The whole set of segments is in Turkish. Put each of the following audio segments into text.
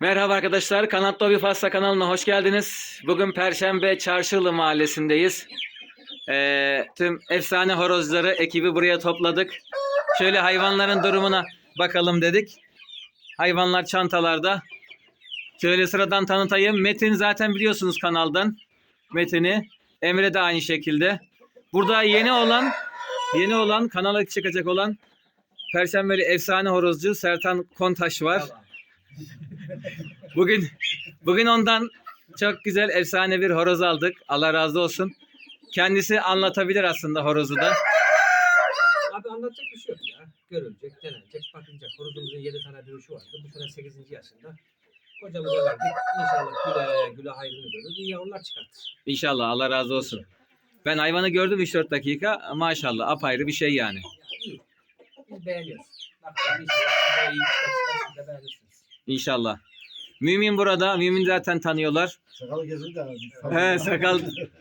Merhaba arkadaşlar, Kanat Dobi Pasta kanalına hoş geldiniz. Bugün Perşembe Çarşılı mahallesindeyiz. Ee, tüm efsane horozları ekibi buraya topladık. Şöyle hayvanların durumuna bakalım dedik. Hayvanlar çantalarda. Şöyle sıradan tanıtayım. Metin zaten biliyorsunuz kanaldan. Metin'i. Emre de aynı şekilde. Burada yeni olan, yeni olan, kanala çıkacak olan Perşembeli efsane horozcu Sertan Kontaş var. Bugün bugün ondan çok güzel efsane bir horoz aldık. Allah razı olsun. Kendisi anlatabilir aslında horozu da. Abi anlatacak bir şey yok ya. Görülecek, denenecek, bakılacak. Horozumuzun 7 tane dövüşü vardı. Bu sene 8. yaşında. Kocamıza verdik. İnşallah güle güle hayrını görür. İyi yavrular çıkartır. İnşallah Allah razı olsun. Ben hayvanı gördüm 3-4 dakika. Maşallah apayrı bir şey yani. Ya iyi. Biz beğeniyoruz. Bakalım inşallah size iyi bir şey çıkar. Siz de beğenirsiniz. İnşallah. Mümin burada. Mümin zaten tanıyorlar. Sakal abi. He sakal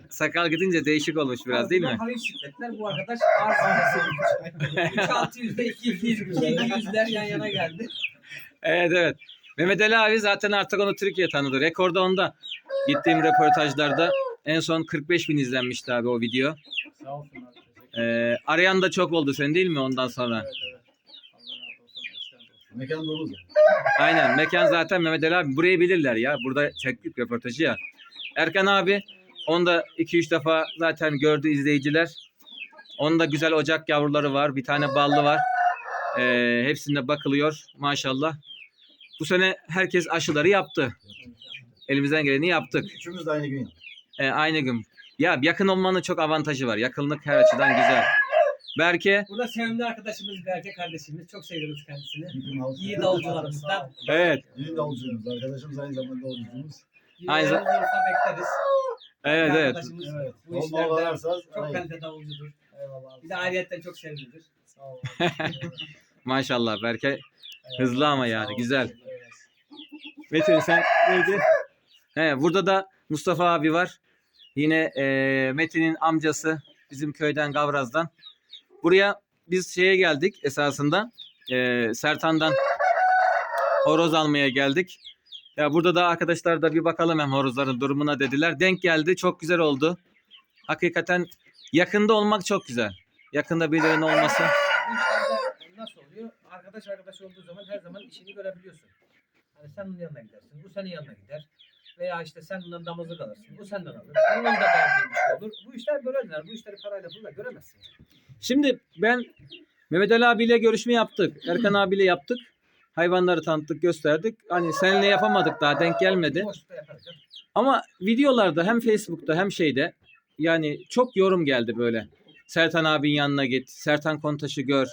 sakal gidince değişik olmuş biraz değil mi? Hafif. Bu arkadaş ağır sikletler. 3600'de 200 200'ler yan yana geldi. Evet evet. Mehmet Ali abi zaten artık onu Türkiye tanıdı. Rekorda onda. Gittiğim röportajlarda en son 45 bin izlenmişti abi o video. Sağ olsun abi. Ee, arayan da çok oldu sen değil mi ondan sonra? Evet evet. Allah razı olsun. işten olsun. Mekan dolu zaten. Aynen. Mekan zaten Mehmet Ali abi. Burayı bilirler ya. Burada çektik röportajı ya. Erkan abi onu da 2-3 defa zaten gördü izleyiciler. Onun da güzel ocak yavruları var. Bir tane ballı var. Ee, hepsinde bakılıyor maşallah. Bu sene herkes aşıları yaptı. Elimizden geleni yaptık. Üçümüz de aynı gün yaptık. Ee, aynı gün. Ya yakın olmanın çok avantajı var. Yakınlık her açıdan güzel. Berke Burada sevimli arkadaşımız Berke kardeşimiz. Çok seviyoruz kendisini. İyi davulcularımızdan. evet. Bizim davulcumuz. Arkadaşımız aynı zamanda davulcumuz. Aynı Aynı olursa bekleriz. Evet evet. Arkadaşımız Evet. bu Olma işlerde olarsanız. çok aynen. kalite davulcudur. Eyvallah. Bir de ayrıyetten çok sevimlidir. Sağ olun. Maşallah Berke hızlı ama yani güzel. Evet. Metin sen neydi? He, burada da Mustafa abi var. Yine e, Metin'in amcası bizim köyden Gavraz'dan. Buraya biz şeye geldik esasında. E, Sertan'dan horoz almaya geldik. Ya burada da arkadaşlar da bir bakalım hem horozların durumuna dediler. Denk geldi. Çok güzel oldu. Hakikaten yakında olmak çok güzel. Yakında birilerinin olması. Nasıl oluyor? Arkadaş arkadaş olduğu zaman her zaman işini görebiliyorsun. Hani sen onun yanına gidersin, bu senin yanına gider. Veya işte sen ondan damızlık alırsın, bu senden alır. Senin onda beğendiğin bir şey olur. Bu işler böyledir. Bu işleri parayla pulla göremezsin. Şimdi ben Mehmet Ali abiyle görüşme yaptık. Erkan abiyle yaptık. Hayvanları tanıttık, gösterdik. Hani seninle yapamadık daha denk gelmedi. Boşlukta yaparız. canım. Ama videolarda hem Facebook'ta hem şeyde yani çok yorum geldi böyle. Sertan abin yanına git. Sertan Kontaş'ı gör.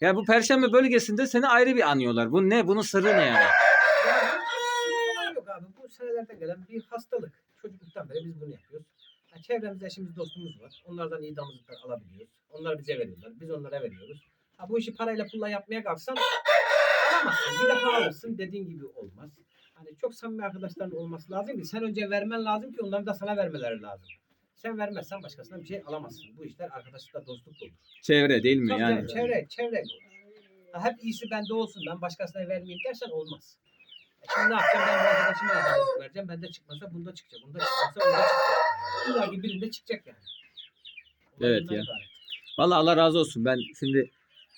Ya bu Perşembe bölgesinde seni ayrı bir anıyorlar. Bu ne? Bunun sırrı ne yani? Ya abi bu senelerden gelen bir hastalık. Çocukluktan beri biz bunu yapıyoruz. Ha, çevremizde eşimiz dostumuz var. Onlardan iyi damızlıklar alabiliyoruz. Onlar bize veriyorlar. Biz onlara veriyoruz. Ha, bu işi parayla pulla yapmaya kalksan alamazsın. Bir defa alırsın dediğin gibi olmaz. Hani çok samimi arkadaşların olması lazım ki sen önce vermen lazım ki onların da sana vermeleri lazım. Sen vermezsen başkasından bir şey alamazsın. Bu işler arkadaşlıkla dostlukla olur. Çevre değil mi Tabii yani? çevre, çevreyle olur. Ha, hep iyisi bende olsun ben başkasına vermeyeyim dersen olmaz. E şimdi yapacağım ben bu arkadaşıma da damızlık vereceğim. Bende çıkmasa bunda çıkacak. Bunda çıkmasa bunda çıkacak. İlla ki birinde çıkacak yani. Olay Evet ya. ibaret. Vallahi Allah razı olsun. Ben şimdi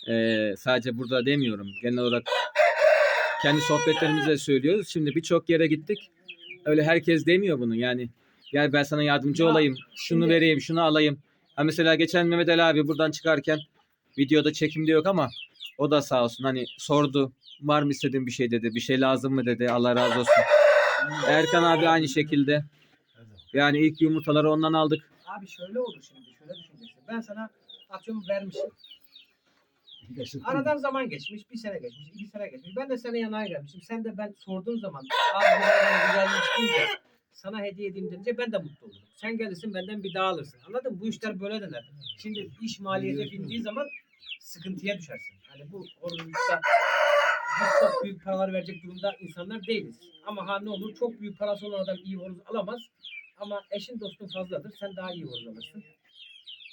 eee, sadece burada demiyorum. Genel olarak kendi sohbetlerimizde söylüyoruz. Şimdi birçok yere gittik. Öyle herkes demiyor bunu. Yani gel ben sana yardımcı Ya, olayım. Şunu şimdi- vereyim, şunu alayım. Ha mesela geçen Mehmet Ali abi buradan çıkarken videoda çekimde yok ama o da sağ olsun hani sordu. Var mı istediğin bir şey dedi. Bir şey lazım mı dedi. Allah razı olsun. Erkan abi aynı şekilde. Yani ilk yumurtaları ondan aldık. Abi şöyle olur şimdi. Şöyle düşüneceksin. Ben sana atıyorum vermişim. Aradan zaman geçmiş. Bir sene geçmiş. iki sene geçmiş. Ben de senin yanına gelmişim. Sen de ben sorduğum zaman abi güzelmiş deyince sana hediye edeyim deyince ben de mutlu olurum. Sen gelirsin benden bir daha alırsın. Anladın mı? Bu işler böyle döner. Şimdi iş maliyete bindiği zaman sıkıntıya düşersin. Hani bu biz çok büyük paralar verecek durumda insanlar değiliz. Ama ha ne olur çok büyük parası olan adam iyi horoz alamaz. Ama eşin dostun fazladır. Sen daha iyi horoz alırsın.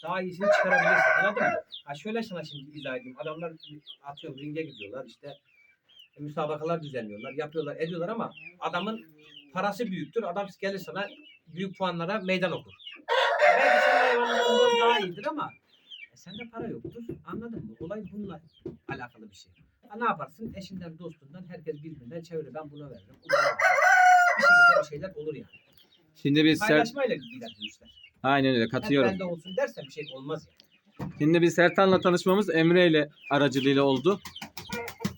Daha iyisini çıkarabilirsin. Anladın mı? Ha şöyle sana şimdi izah edeyim. Adamlar atıyorum ringe gidiyorlar işte müsabakalar düzenliyorlar, yapıyorlar, ediyorlar ama adamın parası büyüktür. Adam gelir sana büyük puanlara meydan okur. Belki senin hayvanın daha iyidir ama e, sende para yoktur. Anladın mı? Olay bununla alakalı bir şey. Ha, ne yaparsın? Eşinden, dostundan herkes birbirinden çeviriyor. Ben buna veririm. buna. Bir şekilde bir şeyler olur yani. Şimdi biz ser... Paylaşmayla gider bu işler. aynen öyle Hep katıyorum. bende olsun dersen bir şey olmaz yani. Şimdi biz Sertan'la tanışmamız Emre ile aracılığıyla oldu.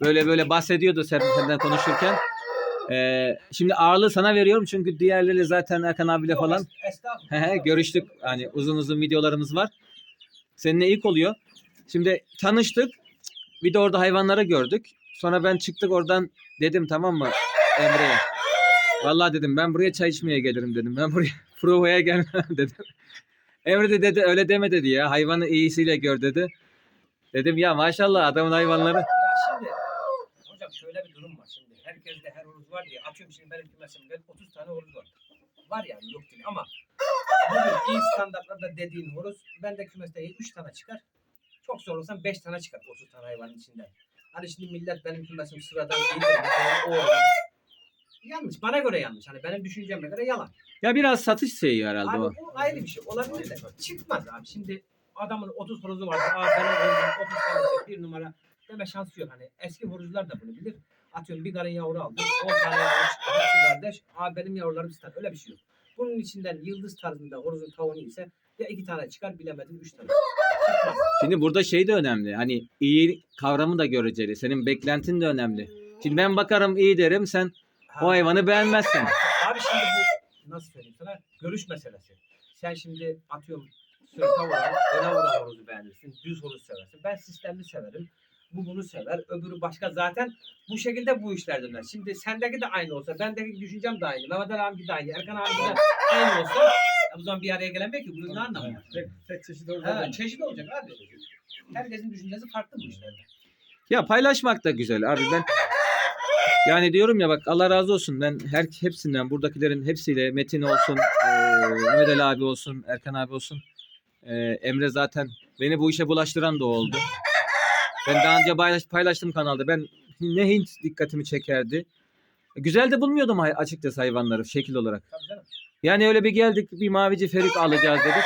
Böyle böyle bahsediyordu Sertan'dan konuşurken. Ee, şimdi ağırlığı sana veriyorum çünkü diğerleri zaten Erkan abiyle Yok, falan es- estağfurullah. He he, görüştük. Hani uzun uzun videolarımız var. Seninle ilk oluyor. Şimdi tanıştık. Bir de orada hayvanları gördük. Sonra ben çıktık oradan dedim tamam mı Emre'ye. Vallahi dedim ben buraya çay içmeye gelirim dedim. Ben buraya provaya gelmem dedim. Emre de dedi öyle deme dedi ya. Hayvanı iyisiyle gör dedi. Dedim ya maşallah adamın hayvanları. Ya şimdi hocam şöyle bir durum var şimdi. Herkeste her horoz var diye atıyorum şimdi benim kümesimde 30 tane horoz var. Var yani yok değil ama bugün iyi standartlarda dediğin horoz bende kümeste 3 tane çıkar. Çok zorlasam 5 tane çıkar 30 tane hayvanın içinden. Hani şimdi millet benim kümesim sıradan değil. O, o oranı. Yanlış. Bana göre yanlış. Hani benim düşünceme göre yalan. Ya biraz satış şeyi herhalde Abi o. o ayrı bir şey. Olabilir de. Çıkmaz abi. Şimdi adamın 30 horozu var. Aa benim horozum 30 tanesi bir numara deme şansı yok. Hani eski horozlar da bunu bilir. Atıyorum bir karın yavru aldım. 10 tane yavru çıktı. Kardeş. Aa benim yavrularım star. Öyle bir şey yok. Bunun içinden yıldız tarzında horozun tavanı ise ya iki tane çıkar bilemedim üç tane. Şimdi burada şey de önemli. Hani iyi kavramı da göreceli. Senin beklentin de önemli. Şimdi ben bakarım iyi derim sen o hayvanı beğenmezsin. Abi şimdi bu nasıl söyleyeyim sana? Görüş meselesi. Sen şimdi atıyorum sırta öne vuran horozu beğenirsin. Düz horoz seversin. Ben sistemli severim. Bu bunu sever. Öbürü başka. Zaten bu şekilde bu işler döner. Şimdi sendeki de aynı olsa, bendeki düşüncem de aynı. Mehmet Ali abi de aynı. Erkan abi de aynı olsa bu zaman bir araya gelemiyor ki. Bunun ne anlamı var? Tek, tek çeşit Ha, orada. çeşit olacak abi. Herkesin düşüncesi farklı bu işlerde. Ya paylaşmak da güzel abi ben yani diyorum ya bak Allah razı olsun ben her hepsinden buradakilerin hepsiyle Metin olsun, eee Mehmet Ali abi olsun, Erkan abi olsun. eee, Emre zaten beni bu işe bulaştıran da o oldu. Ben daha önce paylaş, paylaştım kanalda. Ben ne Hint dikkatimi çekerdi. Güzel de bulmuyordum açıkçası hayvanları şekil olarak. Tabii canım. Yani öyle bir geldik bir mavici ferik alacağız dedik.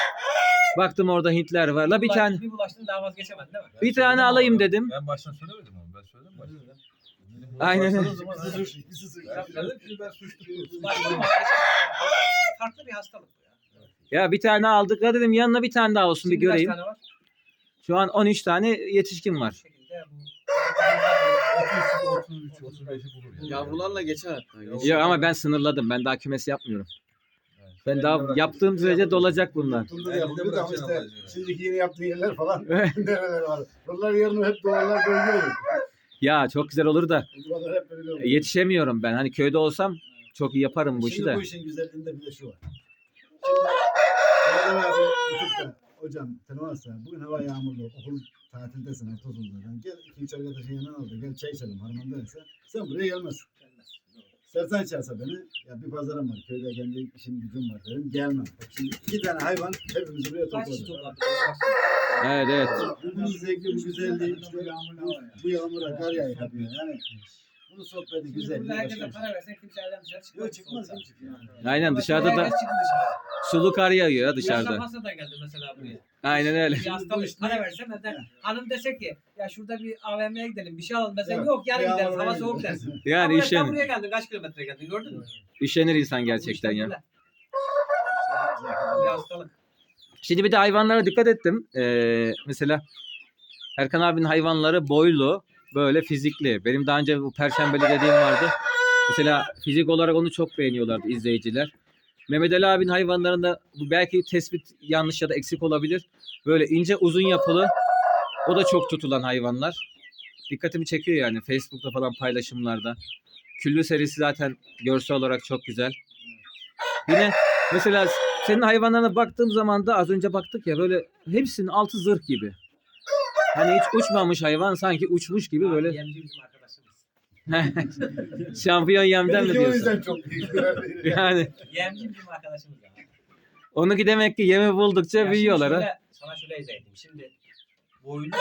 Baktım orada Hintler var. La bir Bulaş- tane Bir bulaştın daha vazgeçemedin değil mi? bir tane alayım dedim. Ben baştan söylemedim ama ben söyledim baştan. Aynen. Vazgeçemedin. Farklı bir hastalık bu ya. Ya bir tane aldık. La dedim yanına bir tane daha olsun bir Şimdi kaç göreyim. tane var? Şu an 13 tane yetişkin var. şekilde bu 33, 35'i bulur yani. Yavrularla geçer hatta. Ya ama ben sınırladım. Ben daha kümes yapmıyorum. Ben daha yaptığım sürece dolacak bunlar. Turda da Elinde yapılıyor da ama işte ablacığım. şimdiki yeni yaptığı yerler falan nereler var. Bunlar yarın hep duvarlar bölge olur. Ya çok güzel olur da Buralar hep böyle olur. yetişemiyorum ben. Hani köyde olsam çok iyi yaparım bu işi Şimdi de. bu işin güzelliğinde bir de şu var. Şimdi Erdem abi YouTube'da hocam tanımazsa bugün hava yağmurlu okul tatildesin hafta sonundan gel iki üç arkadaşın yanına al da gel çay içelim harmandaysa sen buraya gelmezsin. Sertan çağırsa beni ya bir pazarım var köyde kendi işim gücüm var derim gelmem. Bak Şimdi iki tane hayvan hepimizi buraya topladık? Evet evet. Bu, bu zevkli bu güzelliği işte bu, bu yağmura kar yağıyor tabii yani. Bunu sohbeti güzel. Burada herkese para versen kimse evden dışarı çıkmaz. Yok çıkmaz kim çıkıyor. Aynen dışarıda da sulu kar yağıyor ya Dışarıda. dışarıda. Hastadan geldi mesela buraya. Aynen öyle. Bir para versem evden hanım desek ki ya şurada bir AVM'ye gidelim bir şey alalım Evet. yok yarın Bir gideriz hava soğuk dersin. Yani Ama işen, buraya geldin kaç kilometre geldin gördün mü? üşenir insan gerçekten ya. böyle. Bir hastalık. Şimdi bir de hayvanlara dikkat ettim. Ee, mesela Erkan abinin hayvanları boylu, böyle fizikli. Benim daha önce bu perşembeli dediğim vardı. Mesela fizik olarak onu çok beğeniyorlardı izleyiciler. Mehmet Ali abinin hayvanlarında bu belki tespit yanlış ya da eksik olabilir. Böyle ince uzun yapılı. O da çok tutulan hayvanlar. Dikkatimi çekiyor yani Facebook'ta falan paylaşımlarda. Küllü serisi zaten görsel olarak çok güzel. Yine mesela senin hayvanlarına baktığım zaman da az önce baktık ya böyle hepsinin altı zırh gibi. Hani hiç uçmamış hayvan sanki uçmuş gibi Abi, böyle Yemci bizim arkadaşımız. şampiyon yemden mi Belki o diyorsun? yüzden çok büyük. Yani Yemci bizim arkadaşımız ya. onunki demek ki yemi buldukça Ya şimdi büyüyorlar ha. şöyle- Sana şöyle izah edeyim. Şimdi boylu güçlü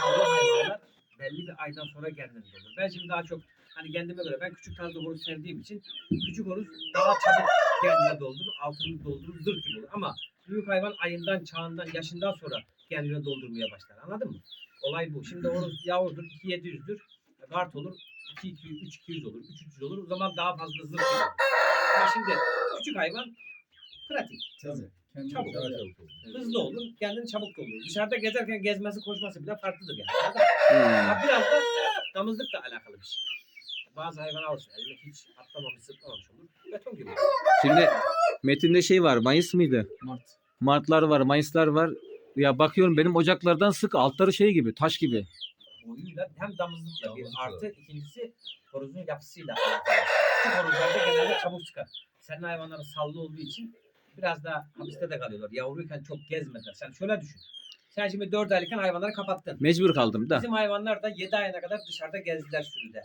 sallı hayvanlar belli bir aydan sonra kendini doldurur. Ben şimdi daha çok hani kendime göre ben küçük tarzda horoz sevdiğim için küçük horoz daha çabuk kendini doldurur, altını doldurur, zırh gibi olur. Ama büyük hayvan ayından, çağından, yaşından sonra kendini doldurmaya başlar. Anladın mı? Olay bu. Şimdi horoz yavrudur, 2700'dür. Kart olur, 2 200, 3 200 olur, 3 300 olur. O zaman daha fazla zırh gibi olur. Ama şimdi küçük hayvan pratik. Çabuk. Daha çabuk olur. Hızlı olur, kendini çabuk doldurur. Dışarıda gezerken gezmesi, koşması bile farklıdır yani. Hmm. Ha, biraz da damızlıkla alakalı bir şey. Bazı hayvan alsın, eline hiç atlamamış, zıplamamış olur. Beton gibi. Şimdi metinde şey var. Mayıs mıydı? Mart. Martlar var, Mayıslar var. Ya bakıyorum benim ocaklardan sık altları şey gibi, taş gibi. Boyuyla hem damızlıkla bir Damızlıkla. artı ikincisi horozun yapısıyla alakalı. Küçük horozlarda genelde çabuk çıkar. Senin hayvanların sallı olduğu için biraz daha hapiste de kalıyorlar. Yavruyken çok gezmediler. Sen şöyle düşün. Sen şimdi 4 aylıkken hayvanları kapattın. Mecbur kaldım da. Bizim hayvanlar da 7 ayına kadar dışarıda gezdiler sürüde.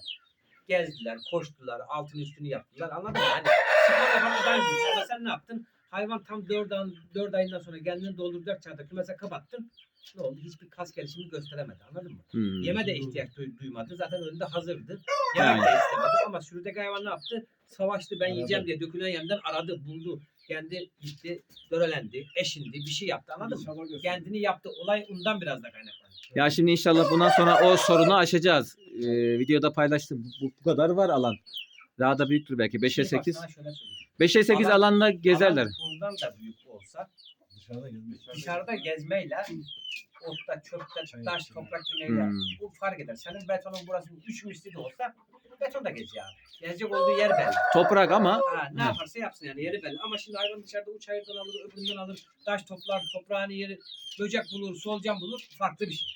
Gezdiler, koştular, altını üstünü yaptılar. Anladın mı? Hani spor yapan adam gibi. Ama sen ne yaptın? Hayvan tam 4, ay, 4 ayından sonra kendini dolduracak çağda kümese kapattın. Ne oldu? Hiçbir kas gelişimi gösteremedi. Anladın mı? Hmm. Yeme de ihtiyaç duy- duymadı. Zaten önünde hazırdı. Yemek de istemedi. Ama sürüdeki hayvan ne yaptı? Savaştı. Ben Aradı. yiyeceğim diye dökülen yemden aradı, buldu. Kendi gitti, dörelendi, eşindi, bir şey yaptı. Anladın mı? Kendini yaptı. Olay ondan biraz da kaynaklanıyor. Ya şimdi inşallah bundan sonra o sorunu aşacağız. Ee, videoda paylaştım. Bu, bu kadar var alan. Daha da büyüktür belki. 5'e Şimdi bak 8. sana şöyle söyleyeyim. 5'e 8 Alan- alanda gezerler. Alan bundan da büyük olsa Dışarıda gezmek. dışarıda gezmeyle otta, çöpte, Çay taş, toprak yemeyle Hmm. bu fark eder. Senin betonun burası 3 misli de olsa beton da geziyor abi. Gezecek olduğu yer belli. Toprak ama Ha, ne yaparsa yapsın yani yeri belli. Ama şimdi hayvan dışarıda uç ayırdan alır, öbüründen alır, taş toplar, toprağın yeri, böcek bulur, solucan bulur. Farklı bir şey.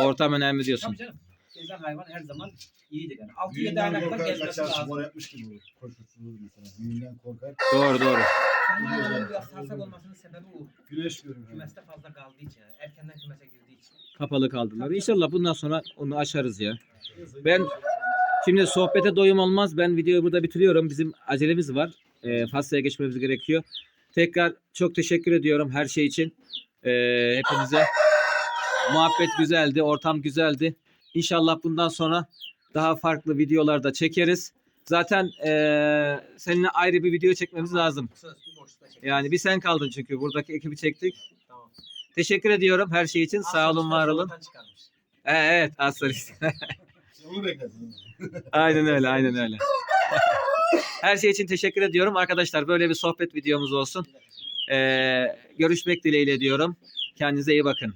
ortam önemli diyorsun. Tabii canım. Gezen hayvan her zaman iyidir yani. 6-7 Büyüğünden ayına kadar korkar gezmesi kaçar lazım. spor yapmış gibi olur. Koşuşturur mesela. Büyüğünden korkar. Doğru doğru. Senin hayvanın biraz sarsak olmasının sebebi o. Güneş görür. Kümeste fazla kaldığı için yani. Erkenden kümese girdiği için. Kapalı kaldılar. İnşallah bundan sonra onu aşarız ya. Ben- Şimdi sohbete doyum olmaz. Ben videoyu burada bitiriyorum. Bizim acelemiz var. Ee, Fasya'ya geçmemiz gerekiyor. Tekrar çok teşekkür ediyorum her şey için. Ee, hepinize. Muhabbet güzeldi. Ortam güzeldi. İnşallah bundan sonra daha farklı videolarda çekeriz. Zaten ee, seninle ayrı bir video çekmemiz lazım. Söz. Yani bir sen kaldın çünkü. Buradaki ekibi çektik. Tamam. Teşekkür ediyorum her şey için. Sağ olun, var olun. Ee, evet, aslan Onu bekledim. Aynen öyle, aynen öyle. Her şey için teşekkür ediyorum. Arkadaşlar böyle bir sohbet videomuz olsun. Ee, görüşmek dileğiyle diyorum. Kendinize iyi bakın.